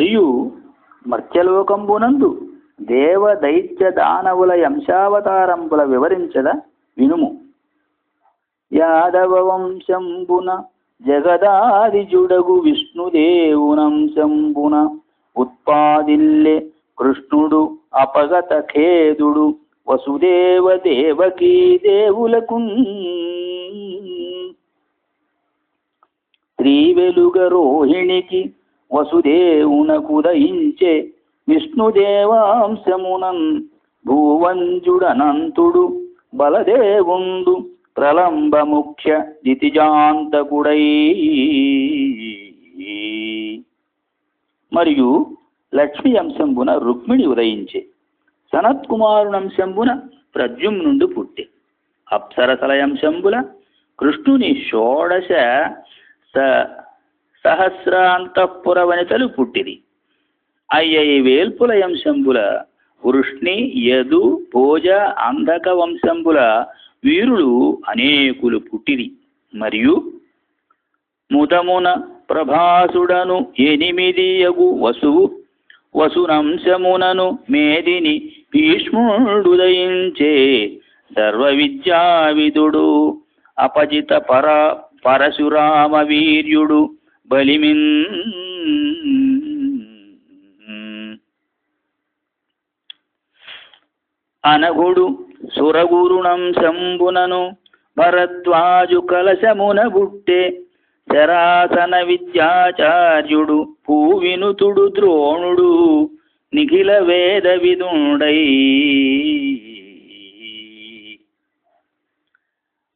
మరియు మర్త్యలోకంబునందు దేవ దైత్య దానవుల యంశావతారంబుల వివరించద వినుము. యాదవ వంశంబున జగదాదిజుడగు విష్ణుదేవునంశంబున ఉత్పాదిల్లె కృష్ణుడు అపగత ఖేదుడు వసుదేవ దేవకీ దేవులకు. త్రివెలుగ రోహిణికి వసుదేవునకుదయించే విష్ణుదేవాంశమునన్ భూవంజుడనంతుడు బలదేవుండు ప్రలంబ ముఖ్య దితిజాంతకుడై. మరియు లక్ష్మి అంశంబున రుక్మిణి ఉదయించే సనత్కుమారునంశంబున ప్రద్యుమ్నుండు పుట్టే అప్సరసలయంశంబుల కృష్ణుని షోడశ స సహస్ర అంతఃపురవనితలు పుట్టిరి. అయ్యయి వేల్పుల వంశంబుల వృష్ణి యదు భోజ అంధక వంశంబుల వీరులు అనేకులు పుట్టిరి. మరియు ముదమున ప్రభాసుడను ఎనిమిది యగు వసువు వసునంశమునను మేదిని భీష్ముడుదయించే సర్వ విద్యావిదుడు అపజిత పర పరశురామ వీర్యుడు బలిమిన్. అనగుడు సురగురుణం శంభునను భరద్వాజు కలశమున బుట్టే శరాసన విద్యాచార్యుడు పూవినుతుడు ద్రోణుడు నిఖిల వేద విదుండై.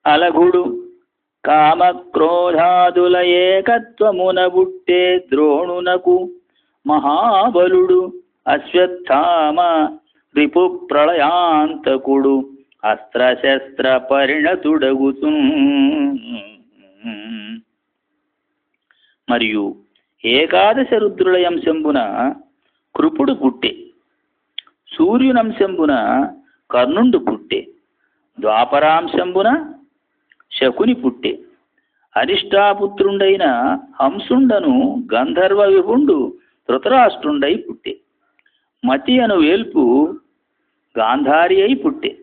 అలగుడు కామక్రోధాదుల ఏకత్వమున బుట్టే ద్రోణునకు మహాబలుడు అశ్వత్థామ రిపు ప్రళయాంతకుడు అస్త్రశస్త్ర పరిణతుడగుతు. మరియు ఏకాదశ రుద్రుల అంశంబున కృపుడు పుట్టే సూర్యునంశంబున కర్ణుండు పుట్టే ద్వాపరాంశంబున శకుని పుట్టే. అరిష్టాపుత్రుండైన హంసుండను గంధర్వ విభుండు ధృతరాష్ట్రుండై పుట్టే. మతి అను వేల్పు గాంధారి అయి పుట్టే.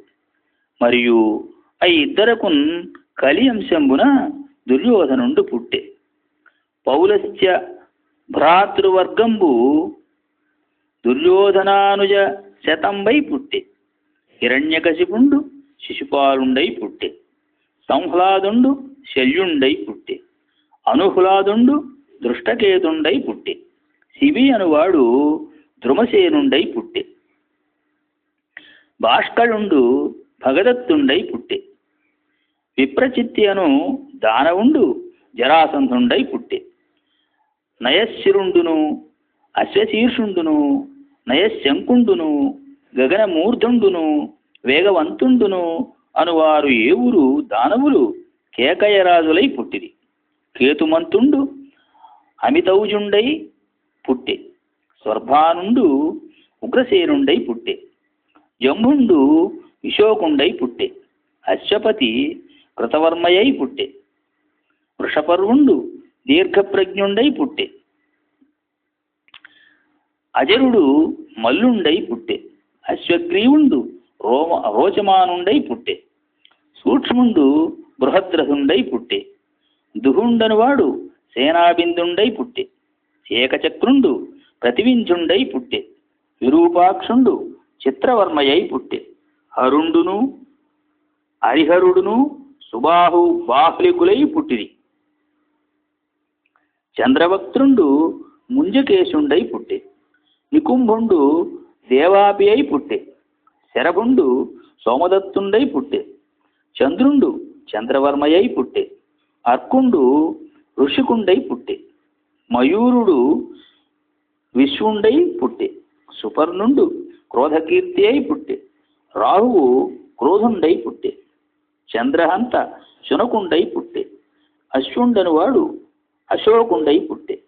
మరియు ఆ ఇద్దరకున్ కలి అంశంబున దుర్యోధనుండు పుట్టే. పౌలస్య భ్రాతృవర్గంబు దుర్యోధనానుజ శతంబై పుట్టే. హిరణ్యకశిపుండు శిశుపాలుండై పుట్టే. సంహ్లాదుండు శల్యుండై పుట్టే అనుహ్లాదుండు దృష్టకేతుండై పుట్టే శిబి అనువాడు ద్రుమసేనుండై పుట్టే భాష్కరుండు భగదత్తుండై పుట్టే విప్రచిత్తి అను దానవుండు జరాసంధుండై పుట్టే నయశిరుండును అశ్వశీర్షుండును నయశంకుండును గగనమూర్ధుండును వేగవంతుండును అనువారు ఏవురు దానవులు కేకయరాజులై పుట్టిరి. కేతుమంతుండు అమితౌజుండై పుట్టే. స్వర్భానుండు ఉగ్రసేనుండై పుట్టే. జంభుండు విశోకుండై పుట్టే. అశ్వపతి కృతవర్మయై పుట్టే. వృషపర్వుండు దీర్ఘప్రజ్ఞుండై పుట్టే. అజరుడు మల్లుండై పుట్టే. అశ్వగ్రీవుండు రోమ రోచమానుండై పుట్టే. సూక్ష్ముండు బృహద్రథుండై పుట్టే. దుహుండనువాడు సేనాబిందుండై పుట్టే. ఏకచక్రుండు ప్రతివింజుండై పుట్టే. విరూపాక్షుండు చిత్రవర్మయై పుట్టే. హరుండును హరిహరుడును సుబాహు బాహ్లికులై పుట్టిరి. చంద్రవక్త్రుండు ముంజకేశుండై పుట్టే. నికుంభుండు దేవాపి అయి పుట్టే. శరభుండు సోమదత్తుండై పుట్టే. చంద్రుండు చంద్రవర్మయై పుట్టే. అర్కుండు ఋషికుండై పుట్టే. మయూరుడు విశ్వుండై పుట్టే. సుపర్ణుండు క్రోధకీర్తి అయి పుట్టే. రాహువు క్రోధుండై పుట్టే. చంద్రహంత శునకుండై పుట్టే. అశ్వుండనువాడు అశోకుండై పుట్టే.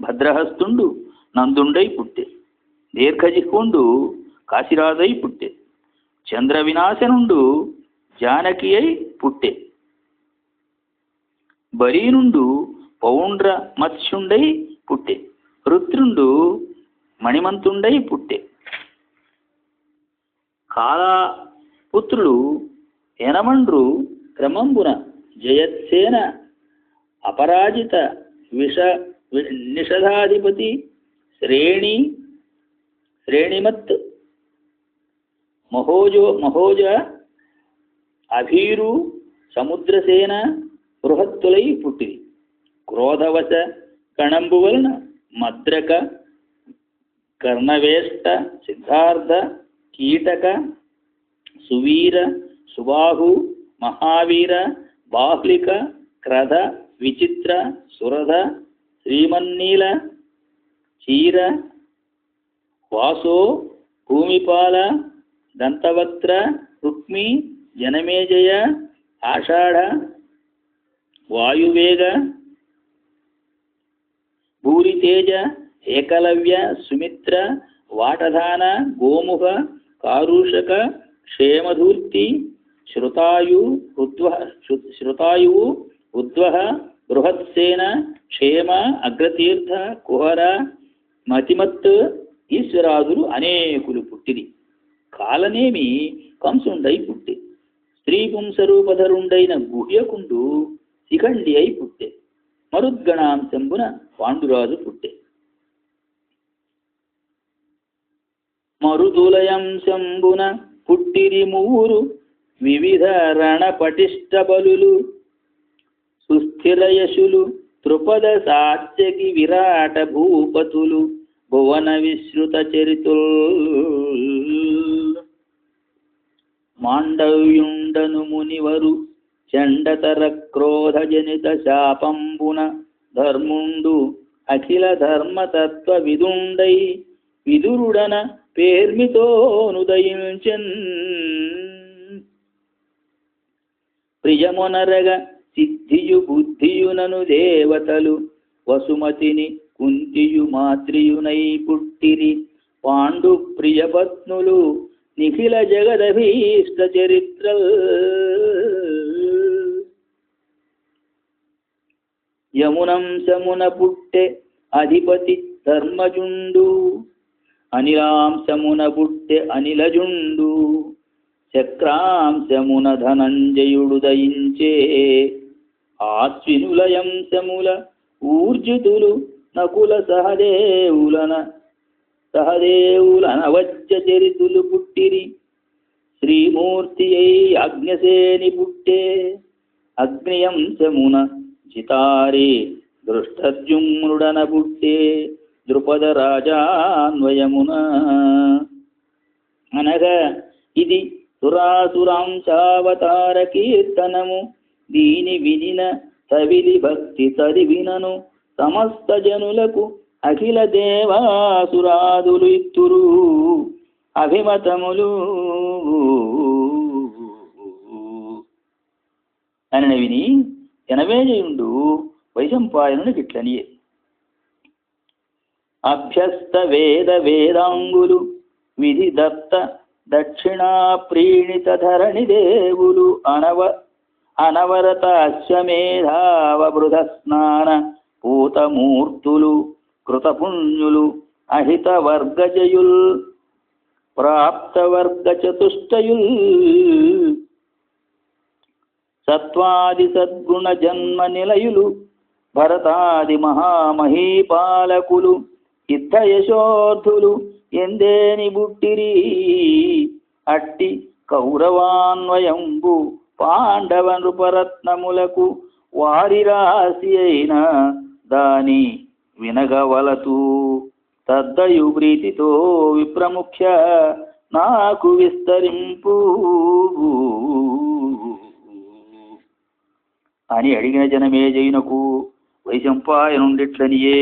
భద్రహస్తుండు నందుండై పుట్టే. దీర్ఘజిహ్వుండు కాశీరాజై పుట్టే. చంద్ర వినాశనుండు జానకి అయి పుట్టే. బరీనుండు పౌండ్ర మత్స్యుండై పుట్టే. రుద్రుండు మణిమంతుండై పుట్టే. కాలా ఎనమండ్రు క్రమంబున జయత్సేన అపరాజిత విష నిషధాధిపతి శ్రేణి శ్రేణిమత్ ಮಹೋಜೋ, ಮಹೋಜ, ಅಭೀರು, ಸಮುದ್ರಸೇನ ಬೃಹತ್ತುಲೈ ಪುಟ್ಟಿರಿ ಕ್ರೋಧವಶ ಕಣಂಬುವಲ್ ಮದ್ರಕ, ಕರ್ಣವೇಷ್ಟ, ಸಿದ್ಧಾರ್ಥ, ಕೀಟಕ, ಸುವೀರ, ಸುಬಾಹು, ಮಹಾವೀರ, ಬಾಹ್ಲಿಕ, ಕ್ರಧ, ವಿಚಿತ್ರ ಸುರದ ಶ್ರೀಮನ್ನೀಲ ಚೀರ ವಾಸೋ, ಭೂಮಿಪಾಲ దంతవత్ర దంతవక్త్ర రుక్మి జనమేజయ ఆషాఢ వాయువేగ భూరితేజ ఏకలవ్య సుమిత్ర వాటధాన గోముఖ కారుషక క్షేమధూర్తి శ్రుతాయు ఉద్వ ఉద్వహ బృహత్సేన క్షేమ అగ్రతీర్థ కుహర మతిమత్ ఈశ్వరాదులు అనేకులు పుట్టిరి కాలనేమి కంసుండై పుట్టే. స్త్రీ పుంసరూపధరుండైన గుహ్యకుండు శిఖండి అయి పుట్టే. మరుద్గణాంశంబున పాండురాజు పుట్టే. మరుదులయంశంబున పుట్టిరి మూరు వివిధ రణపటిష్ట బలులు. సుస్థిరయశులు త్రుపద సాత్యకి విరాట భూపతులు. భువన విశ్రుత చరితుల్ మాండవ్యుండను మునివరు చండతర క్రోధ జనిత శాపంబున ధర్ముండు అఖిల ధర్మతత్వ విదుండై విదురుడన పేర్మితోనుదయించన్ ప్రియమునరగ సిద్ధియు బుద్ధియునను దేవతలు వసుమతిని కుంతియు మాత్రియునై పుట్టిరి. పాండు ప్రియపత్నులు నిఖిల జగదభీష్ట చరిత్ర యమునంశమున పుట్టె అధిపతి ధర్మజుండు అనిలాంశమున పుట్టె అనిలజుండు చక్రాంశమున ధనంజయుడు దయించే ఆశ్వినులయంశముల ఊర్జితులు నకుల సహదేవులన సహదేవులనవజ్జ చరితులు పుట్టిరి శ్రీమూర్తి అగ్నిసేని పుట్టే అగ్నియంశమున జితారే దృష్టద్యుమ్నుడన పుట్టే ద్రుపద రాజాన్వయమున అనగా ఇది సురాసురాంశావతార కీర్తనము. దీని వినిన తవిలి భక్తి తరివినను సమస్త జనులకు అఖిల దేవాసురాదులు ఇత్తురు అభిమతములు. అని విని ఎనవేజయుండు వైశంపాయనుని గిట్లనియే అభ్యస్త వేద వేదాంగులు విధి దత్త దక్షిణా ప్రీణిత ధరణి దేవులు అనవ అనవరత అశ్వమేధావృధ స్నాన పూతమూర్తులు కృతపుణ్యులు అహిత వర్గజయుల్ ప్రాప్తవర్గ చతుష్టయుల్ సత్వాది సద్గుణ జన్మ నిలయులు భరతాది మహామహీపాలకులు యుద్ధ యశోధులు ఎందేని బుట్టిరి అట్టి కౌరవాన్వయంబు పాండవ నృపరత్నములకు వారి రాశి అయిన దాని వినగవలతు తద్దయు ప్రీతితో విప్రముఖ్య నాకు విస్తరింపు. అని అడిగిన జనమే జైనకు వైశంపాయనుండిట్లనియే